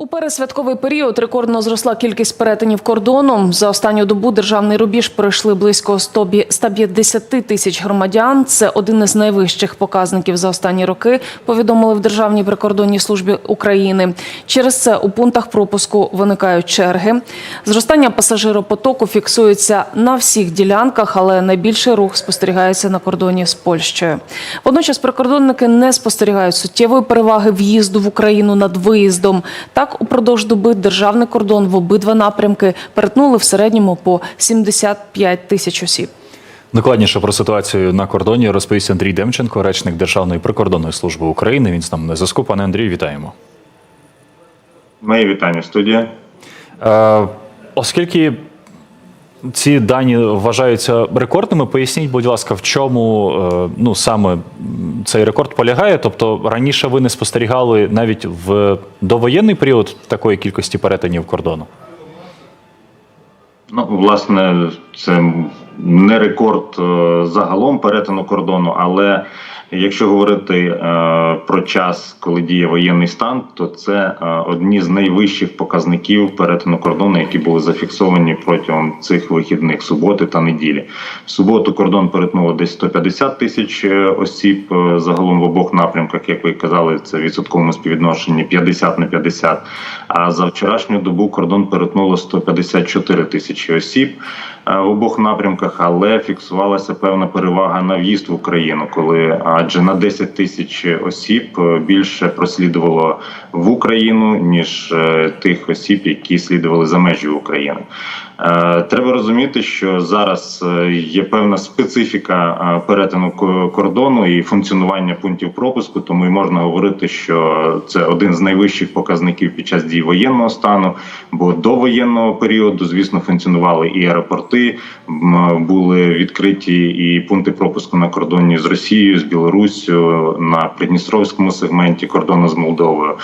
У пересвятковий період рекордно зросла кількість перетинів кордону. За останню добу державний рубіж пройшли близько 100 бі- 150 тисяч громадян. Це один із найвищих показників за останні роки. Повідомили в Державній прикордонній службі України. Через це у пунктах пропуску виникають черги. Зростання пасажиропотоку фіксується на всіх ділянках, але найбільший рух спостерігається на кордоні з Польщею. Водночас прикордонники не спостерігають суттєвої переваги в'їзду в Україну над виїздом. Так, упродовж доби державний кордон в обидва напрямки перетнули в середньому по 75 тисяч осіб. Докладніше про ситуацію на кордоні розповість Андрій Демченко, речник Державної прикордонної служби України. Він з нами на зв'язку. Пане Андрію, вітаємо. Мої вітання, студія. Е, оскільки ці дані вважаються рекордними, поясніть, будь ласка, в чому е, ну саме цей рекорд полягає? Тобто раніше ви не спостерігали навіть в довоєнний період такої кількості перетинів кордону? Ну, власне, це не рекорд е, загалом перетину кордону, але якщо говорити е, про час, коли діє воєнний стан, то це е, одні з найвищих показників перетину кордону, які були зафіксовані протягом цих вихідних суботи та неділі. В суботу кордон перетнуло десь 150 тисяч е, осіб загалом в обох напрямках, як ви казали, це в відсотковому співвідношенні 50 на 50. А за вчорашню добу кордон перетнуло 154 тисячі осіб в обох напрямках, але фіксувалася певна перевага на в'їзд в Україну, коли адже на 10 тисяч осіб е, більше прослідувало в Україну ніж е, тих осіб, які слідували за межі України. Е, Треба розуміти, що зараз е, є певна специфіка е, перетину кордону і функціонування пунктів пропуску, тому і можна говорити, що це один з найвищих показників під час дії воєнного стану. Бо до воєнного періоду, звісно, функціонували і аеропорти, були відкриті і пункти пропуску на кордоні з Росією, з Білоруссю, на Придністровському сегменті кордону з Молдовою.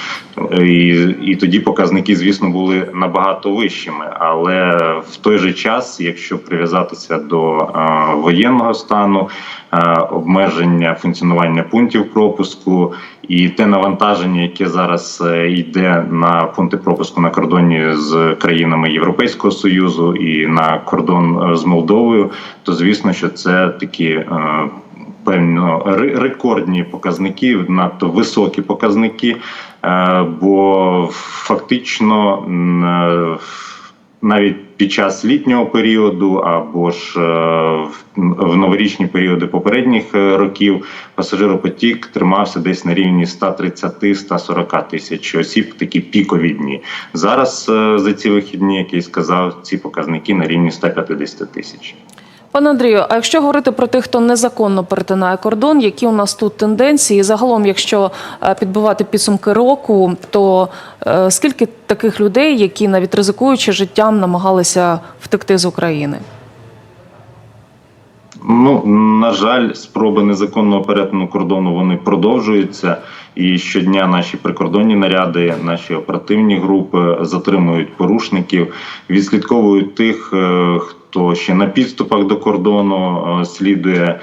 І, і тоді показники, звісно, були набагато вищими. Але в той же час, якщо прив'язатися до воєнного стану, обмеження функціонування пунктів пропуску і те навантаження, яке зараз е, йде на пункти пропуску на кордоні з країнами Європейського союзу і на кордон е, з Молдовою, то звісно, що це такі. е, Певно, ре- рекордні показники, надто високі показники, бо фактично навіть під час літнього періоду або ж е, в- новорічні періоди попередніх е, років пасажиропотік тримався десь на рівні 130-140 тисяч осіб, такі пікові дні. Зараз е, за ці вихідні, як я і сказав, ці показники на рівні 150 тисяч. Пане Андрію, а якщо говорити про тих, хто незаконно перетинає кордон, які у нас тут тенденції? Загалом, якщо е, підбивати підсумки року, то е, скільки таких людей, які навіть ризикуючи життям, намагалися втекти з України? Ну на жаль, спроби незаконного перетину кордону вони продовжуються. І щодня наші прикордонні наряди, наші оперативні групи затримують порушників, відслідковують тих, е, хто ще на підступах до кордону е, слідує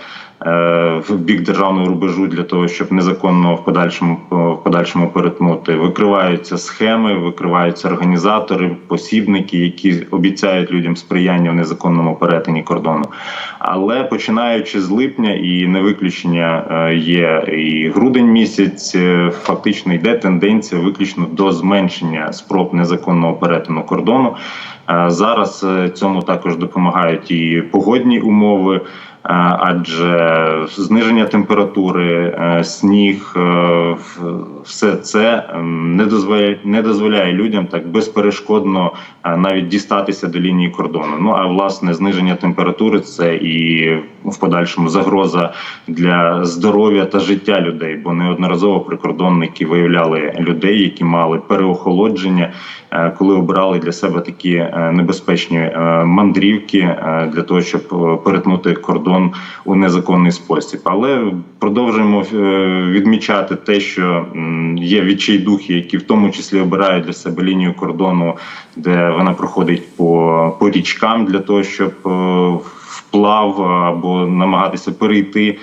в бік державного рубежу для того, щоб незаконно в подальшому в подальшому перетнути. Викриваються схеми, викриваються організатори, посібники, які обіцяють людям сприяння в незаконному перетині кордону. Але починаючи з липня, і не виключення е, є і грудень місяць, е, фактично йде тенденція виключно до зменшення спроб незаконного перетину кордону. Е, Зараз е, цьому також допомагають і погодні умови. Адже зниження температури, е, сніг, е, все це ем, не дозволяє, не дозволяє людям так безперешкодно е, навіть дістатися до лінії кордону. Ну а власне зниження температури це і в подальшому загроза для здоров'я та життя людей, бо неодноразово прикордонники виявляли людей, які мали переохолодження, е, коли обирали для себе такі е, небезпечні е, мандрівки для того, щоб перетнути кордон у незаконний спосіб. Але продовжуємо відмічати те, що є відчайдухи, які в тому числі обирають для себе лінію кордону, де вона проходить по, по річкам для того, щоб е, вплав або намагатися перейти е,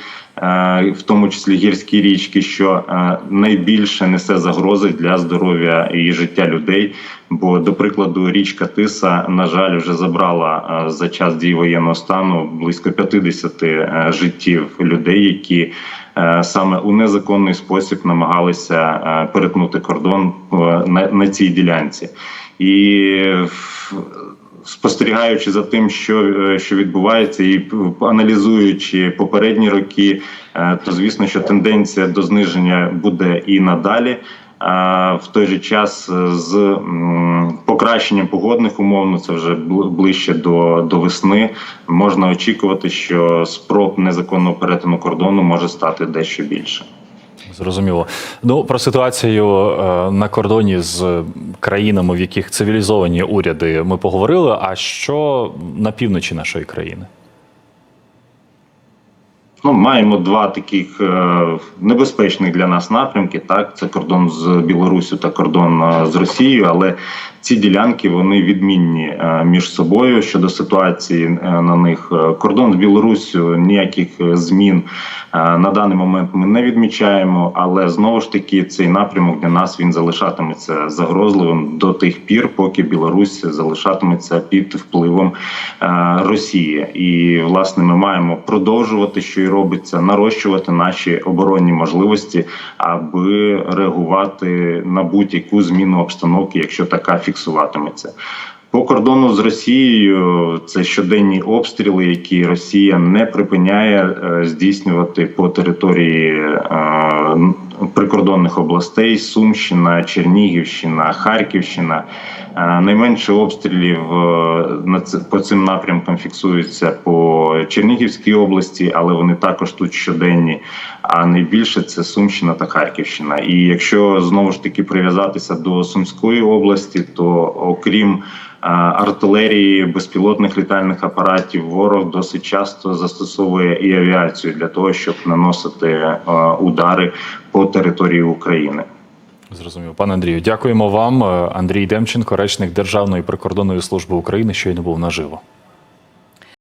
в тому числі гірські річки, що е, найбільше несе загрози для здоров'я і життя людей. Бо, до прикладу, річка Тиса, на жаль, вже забрала е, за час дії воєнного стану близько 50 е, життів людей, які е, саме у незаконний спосіб намагалися е, перетнути кордон е, на, цій ділянці. І спостерігаючи за тим, що, е, що відбувається, і аналізуючи попередні роки, е, то звісно, що тенденція до зниження буде і надалі. В той же час е, з покращенням погодних умов, ну це вже ближче до, до весни, можна очікувати, що спроб незаконного перетину кордону може стати дещо більше. Зрозуміло. Ну про ситуацію на кордоні з країнами, в яких цивілізовані уряди, ми поговорили. А що на півночі нашої країни? Ну, маємо два таких е, небезпечних для нас напрямки. Так, це кордон з Білорусю та кордон е, з Росією, але ці ділянки вони відмінні е, між собою щодо ситуації е, на них. Е, Кордон з Білоруссю ніяких змін на даний момент ми не відмічаємо, але знову ж таки цей напрямок для нас він залишатиметься загрозливим до тих пір, поки Білорусь залишатиметься під впливом Росії. І власне ми маємо продовжувати, що і робиться, нарощувати наші оборонні можливості, аби реагувати на будь-яку зміну обстановки, якщо така фіксуватиметься. По кордону з Росією це щоденні обстріли, які Росія не припиняє е, здійснювати по території е, прикордонних областей: Сумщина, Чернігівщина, Харківщина. Е, Найменше обстрілів е, по цим напрямкам фіксуються по Чернігівській області, але вони також тут щоденні. А найбільше це Сумщина та Харківщина. І якщо знову ж таки прив'язатися до Сумської області, то окрім е, артилерії, безпілотних літальних апаратів, ворог досить часто застосовує і авіацію для того, щоб наносити е, удари по території України. Зрозуміло. Пане Андрію, дякуємо вам. Е, Андрій Демченко, речник Державної прикордонної служби України, щойно був наживо.